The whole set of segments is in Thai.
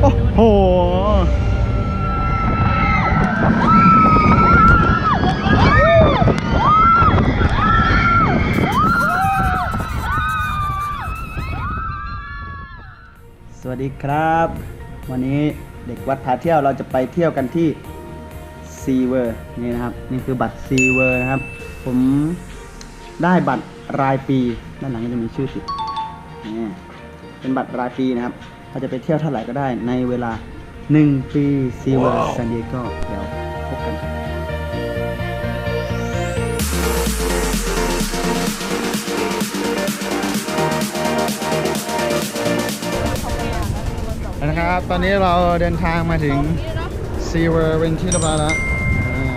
โอ้โหสวัสดีครับ วันนี้เด็กวัดพาเที่ยวเราจะไปเที่ยวกันที่ซีเวอร์นี่นะครับ นี่คือบัตรซีเวอร์นะครับ ผมได้บัตรรายปีด้านหลังจะมีชื่อติดนี่เป็นบัตรรายปีนะครับ เราจะไปเที่ยวเท่าไหร่ก็ได้ในเวลา 1 ปีซีเวอร์ซานดิเอโกเดี๋ยวพบกันครับนะครับ ตอนนี้เราเดินทางมาถึงซีเวอร์เป็นที่เรียบร้อยแล้วอ่า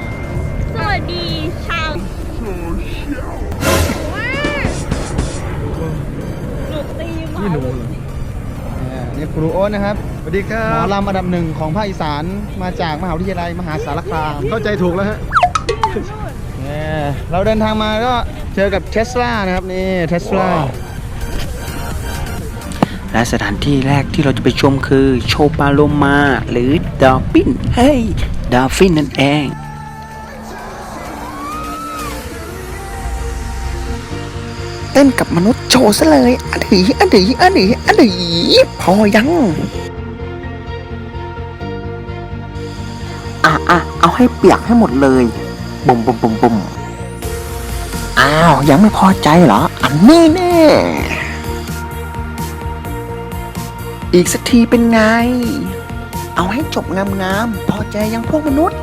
สวัสดีชาวโซเชียลหนูตีมาไม่รู้เลยอ่า นี่ครูโอ๊ตนะครับสวัสดีครัหมอบลำอันดับหนึ่งของภาคอีสานมาจากมหาวิทยาลัยมหาสารคามเข้าใจถูกแล้วฮะเนี่ยเราเดินทางมาก็เจอกับเทสลานะครับนี่เทสลาและสถานที่แรกที่เราจะไปชมคือโชปาโลมา หรือดอฟฟินเฮ้ยดอฟฟินนั่นเอง เต้นกับมนุษย์โชว์ซะเลยอดีอดีอดีอดีพอยังอะอะเอาให้เปียกให้หมดเลยบุ่มบุ่มบุ่มบุ่มอ้าวยังไม่พอใจเหรอ อันนี้แน่อีกสักทีเป็นไง เอาให้จบงามๆพอใจยังพวกมนุษย์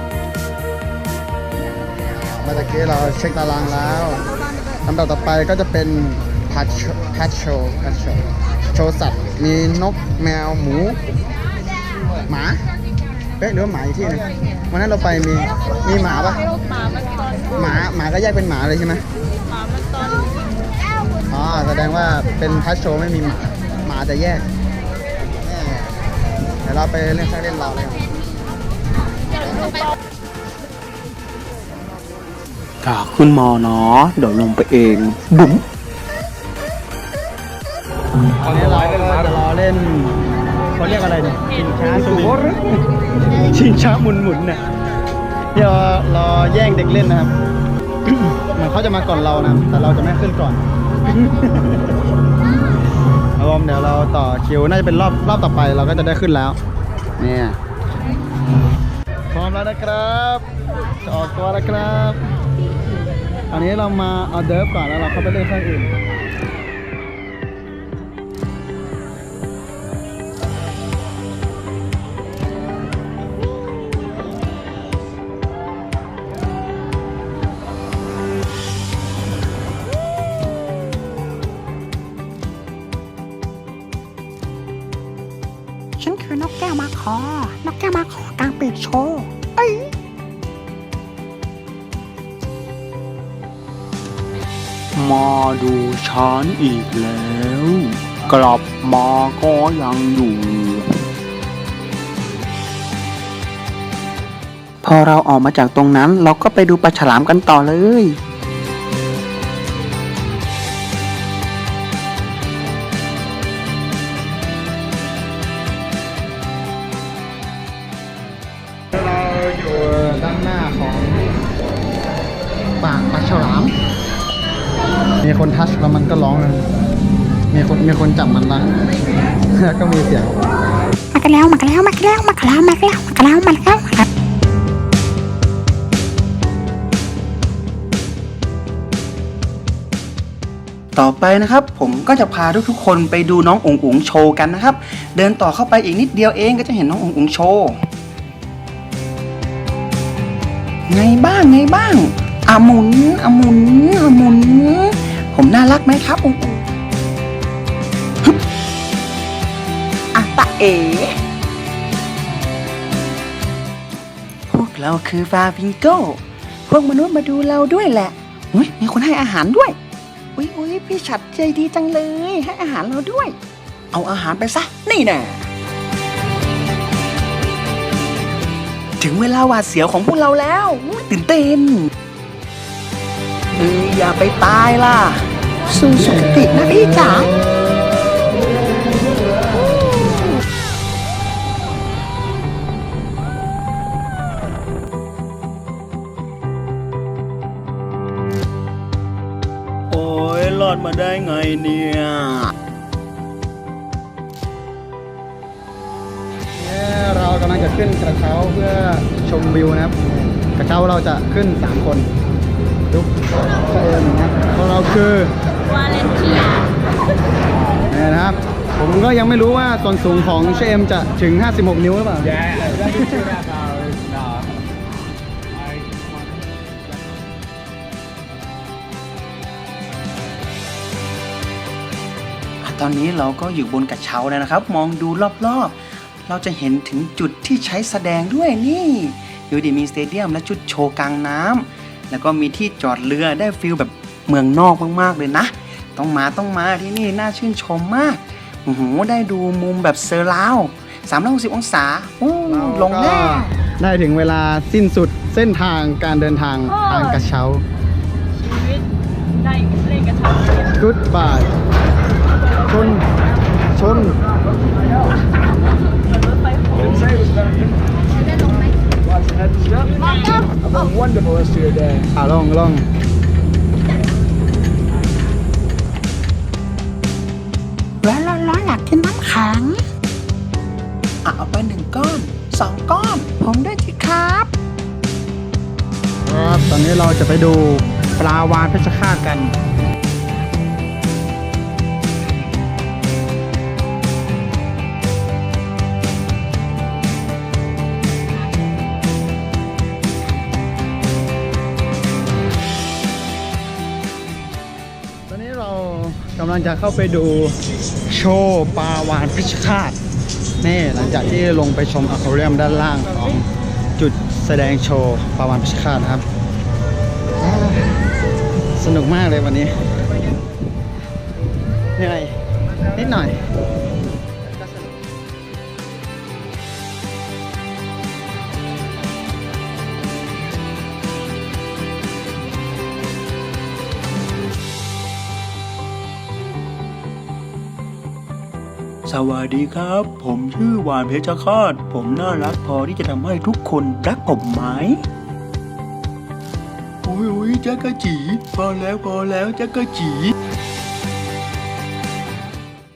เมื่อกี้เราเช็คตารางแล้ว ลำดับต่อไปก็จะเป็นพัชพัชโชพัชโชโชสัตว์ มีนกแมวหมู หมาเอ๊ะหรือว่าหมาอีกที่หนึงวันนั้นเราไปมีมีหมาปะหมามันตอนหมาหมาก็แยกเป็นหมาเลยใช่ไหมหมามันตอนอ๋อแสดงว่าเป็นพัชโชไม่มีหมาหมาจะแยกเดี๋ยวเราไปเล่นเครื่องเล่นราเลยครับ ก็ขึ้นมอเนาะเดี๋ยวลงไปเองบุ๋มตอนนี้เราก็จะรอเล่นเขาเรียกอะไรเนี่ยชิงช้าสวิงชิงช้าหมุนหมุนเนี่ยเดี๋ยวรอแย่งเด็กเล่นนะครับเหมือนเขาจะมาก่อนเรานะแต่เราจะไม่ขึ้นก่อนครับผมเดี๋ยวเราต่อคิวน่าจะเป็นรอบรอบต่อไปเราก็จะได้ขึ้นแล้วเนี่ยพร้อมแล้วนะครับจะออกตัวแล้วครับ อันนี้เรามาเอาเดิร์ฟก่อนแล้วเราเข้าไปเล่นข้างอื่นฉันคือนกแก้วมาคอ นกแก้วมาคอกลางปีกโชว์ เอ้ย มาดูฉันอีกแล้ว กลับมาก็ยังอยู่ พอเราออกมาจากตรงนั้นเราก็ไปดูปลาฉลามกันต่อเลย มีคนทัชแล้วมันก็ร้อง มีคนมีคนจับมันละแล้วก็มีเสียงมากันแล้วมากันแล้วมากันแล้วมากันแล้วมากันแล้วมากันแล้วมากันแล้วต่อไปนะครับผมก็จะพาทุกๆคนไปดูน้ององอุ๋งโชกันนะครับ เดินต่อเข้าไปอีกนิดเดียวเองก็จะเห็นน้ององอุ๋งโชว์ไงบ้างไงบ้างอมุนอมุนอมุน ผมน่ารักไหมครับองอุ๋งฮึบอะตะเอ๋พวกเราคือฟาบิงโก้ พวกมนุษย์มาดูเราด้วยแหละอุ้ยมีคนให้อาหารด้วย อุ๊ยอุ๊ยพี่ฉัดใจดีจังเลย ให้อาหารเราด้วย เอาอาหารไปซะ นี่แน่ถึงเวลาหวาดเสียวของพวกเราแล้วอุ๊ยตื่นเต้นเออย่าไปตายล่ะ สู่สุคตินะพี่จ๋าโอ้ยรอดมาได้ไงเนี่ยเรากำลังจะขึ้นกระเช้าเพื่อชมวิวนะครับ กระเช้าเราจะขึ้น 3 คน ยุกเชเอมนะครับของเราคือวาเลนเทียเนี่ยนะครับ ผมก็ยังไม่รู้ว่าส่วนสูงของเชเอมจะถึง 56 นิ้วหรือเปล่าอะตอนนี้เราก็อยู่บนกระเช้าแล้วนะครับ มองดูรอบๆ เราจะเห็นถึงจุดที่ใช้แสดงด้วยนี่ อยู่ดีมีสเตเดียมและจุดโชว์กลางน้ำ แล้วก็มีที่จอดเรือได้ฟิลแบบเมืองนอกมากๆเลยนะ ต้องมาต้องมาที่นี่น่าชื่นชมมากโอ้โหได้ดูมุมแบบเซอร์ราว360องศาอู้เราลงแน่ก็ได้ถึงเวลาสิ้นสุดเส้นทางการเดินทางทางกระเช้า ชีวิตได้เล่นกระเช้าเทียม Goodbye ชน ชน รถไฟโค้งได้ลงไหมมองแล้ว wonderful rest of your day. อ่า ลองลองร้อนร้อนร้อนอยากกินน้ำแข็งอะเอาไปหนึ่งก้อนสองก้อน ผมด้วยสิครับครับตอนนี้เราจะไปดูปลาวานเพชรฆาตกัน กำลังจะเข้าไปดูโชว์ปลาวานพิชคาตนี่หลังจากที่ลงไปชมอควาเรียมด้านล่างของจุดแสดงโชว์ปลาวานพิชคาตนะครับ สนุกมากเลยวันนี้เหนื่อยนิดหน่อย สวัสดีครับ ผมชื่อวานเพชรคาตผมน่ารักพอที่จะทำให้ทุกคนรักผมไหมโอ้ยโอ้ยจักรจี พอแล้วพอแล้วจักรจี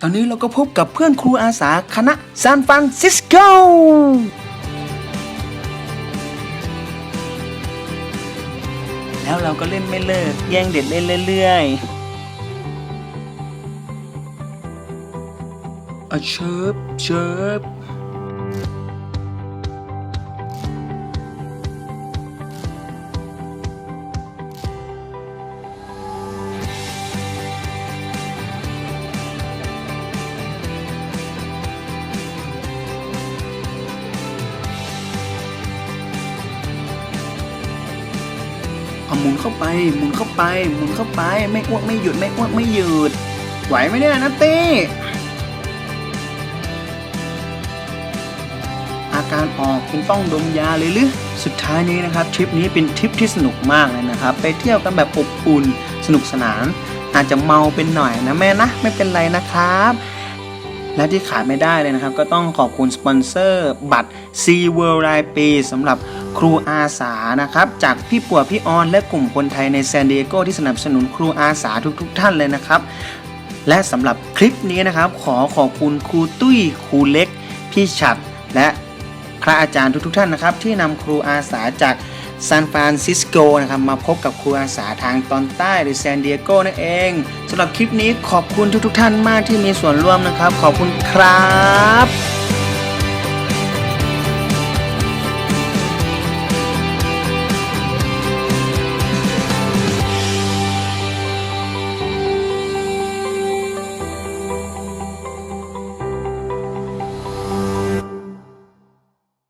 ตอนนี้เราก็พบกับเพื่อนครูอาสาคณะซานฟรานซิสโกแล้วเราก็เล่นไม่เลิก แย่งเด็ดเล่นเรื่อยๆ อะเชิบเชิบเอาหมุนเข้าไป หมุนเข้าไป หมุนเข้าไป ไม่อ้วกไม่หยุด ไม่อ้วกไม่หยุด ไหวไหมเนี่ยนัตตี้ การออกคุณต้องดมยาเลยหรือสุดท้ายนี้นะครับทริปนี้เป็นทริปที่สนุกมากเลยนะครับ ไปเที่ยวกันแบบอบอุ่นสนุกสนาน อาจจะเมาเป็นหน่อยนะแม่นะไม่เป็นไรนะครับและที่ขาดไม่ได้เลยนะครับ ก็ต้องขอบคุณสปอนเซอร์บัตร C World รายปีสำหรับครูอาสานะครับ จากพี่ปัวพี่ออน และกลุ่มคนไทยในแซนดิเอโกที่สนับสนุนครูอาสาทุกๆทท่านเลยนะครับ และสำหรับคลิปนี้นะครับ ขอขอบคุณครูตุ้ยครูเล็ก พี่ฉัดและ ระอาจารย์ทุกๆท่านนะครับ ที่นำครูอาสาจากซานฟรานซิสโกนะครับมาพบกับครูอาสาทางตอนใต้หรือแซนดิเอโกนั่นเองสำหรับคลิปนี้ขอบคุณทุกๆท่านมากที่มีส่วนร่วมนะครับ ขอบคุณครับ